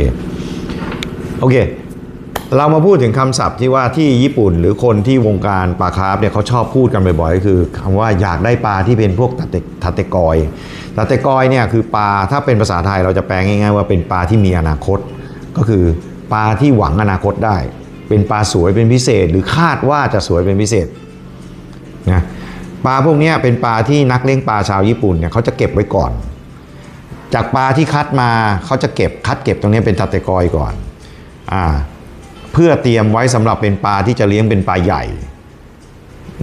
เคโอเค เรามาพูดถึงคำศัพท์ที่ว่าที่ญี่ปุ่นหรือคนที่วงการปลาคาร์ฟเนี่ยเขาชอบพูดกันบ่อยๆก็คือคำว่าอยากได้ปลาที่เป็นพวกตัดเตทัตเตกอยตัดเตกอยเนี่ยคือปลาถ้าเป็นภาษาไทยเราจะแปลง่ายๆว่าเป็นปลาที่มีอนาคต ก็คือปลาที่หวังอนาคตได้ เป็นปลาสวยเป็นพิเศษ หรือคาดว่าจะสวยเป็นพิเศษนะปลาพวกนี้เป็นปลาที่นักเลี้ยงปลาชาวญี่ปุ่นเนี่ยเขาจะเก็บไว้ก่อน จากปลาที่คัดมาเขาจะเก็บคัดเก็บตรงนี้เป็นตัดเตกอยก่อนอ่าเพื่อเตรียมไว้สำหรับเป็นปลาที่จะเลี้ยงเป็นปลาใหญ่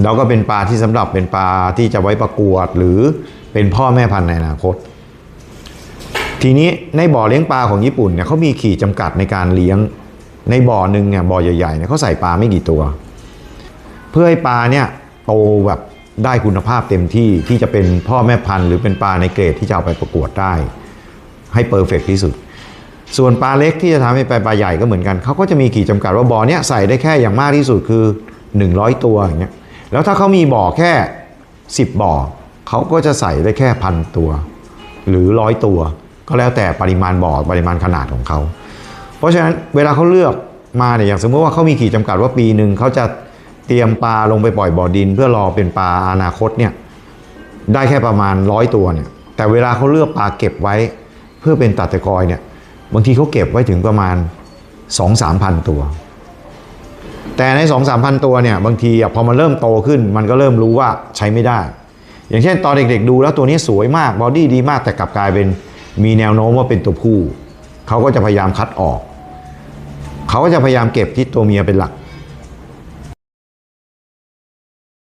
แล้วก็เป็นปลาที่สำหรับเป็นปลาที่จะไว้ประกวดหรือเป็นพ่อแม่พันธุ์ในอนาคต ทีนี้ในบ่อเลี้ยงปลาของญี่ปุ่นเนี่ยเขามีขีดจำกัดในการเลี้ยงในบ่อหนึ่งเนี่ยบ่อใหญ่ๆเนี่ยเขาใส่ปลาไม่กี่ตัว เพื่อให้ปลาเนี่ยโตแบบ ได้คุณภาพเต็มที่ที่จะเป็นพ่อแม่พันธุ์หรือเป็นปลาในเกรดที่จะเอาไปประกวดได้ ให้เปอร์เฟกที่สุด ส่วนปลาเล็กที่จะทำให้ไปปลาใหญ่ก็เหมือนกันเขาก็จะมีขีดจำกัดว่าบ่อเนี้ยใส่ได้แค่อย่างมากที่สุดคือ 100 ตัวอย่างเงี้ยแล้วถ้าเขามีบ่อแค่ 10 บ่อเขาก็จะใส่ได้แค่พันตัว หรือร้อยตัว ก็แล้วแต่ปริมาณบ่อปริมาณขนาดของเขาเพราะฉะนั้นเวลาเขาเลือกมาเนี่ยอย่างสมมติว่าเขามีขีดจำกัดว่าปีหนึ่งเขาจะ เตรียมปลาลงไปปล่อยบ่อดิน เพื่อรอเป็นปลาอนาคตเนี่ยได้แค่ประมาณร้อยตัวเนี่ยแต่เวลาเขาเลือกปลาเก็บไว้เพื่อเป็นตัดตะกอยเนี่ยบางทีเขาเก็บไว้ถึงประมาณ 2 3พันตัว แต่ใน 2 3พันตัวเนี่ยบางทีพอมันเริ่มโตขึ้น มันก็เริ่มรู้ว่าใช้ไม่ได้ อย่างเช่นตอนเด็กๆดูแล้วตัวนี้สวยมากบอดี้ดีมากแต่กลับกลายเป็นมีแนวโน้มว่าเป็นตัวผู้เขาก็จะพยายามคัดออก เขาก็จะพยายามเก็บที่ตัวเมียเป็นหลัก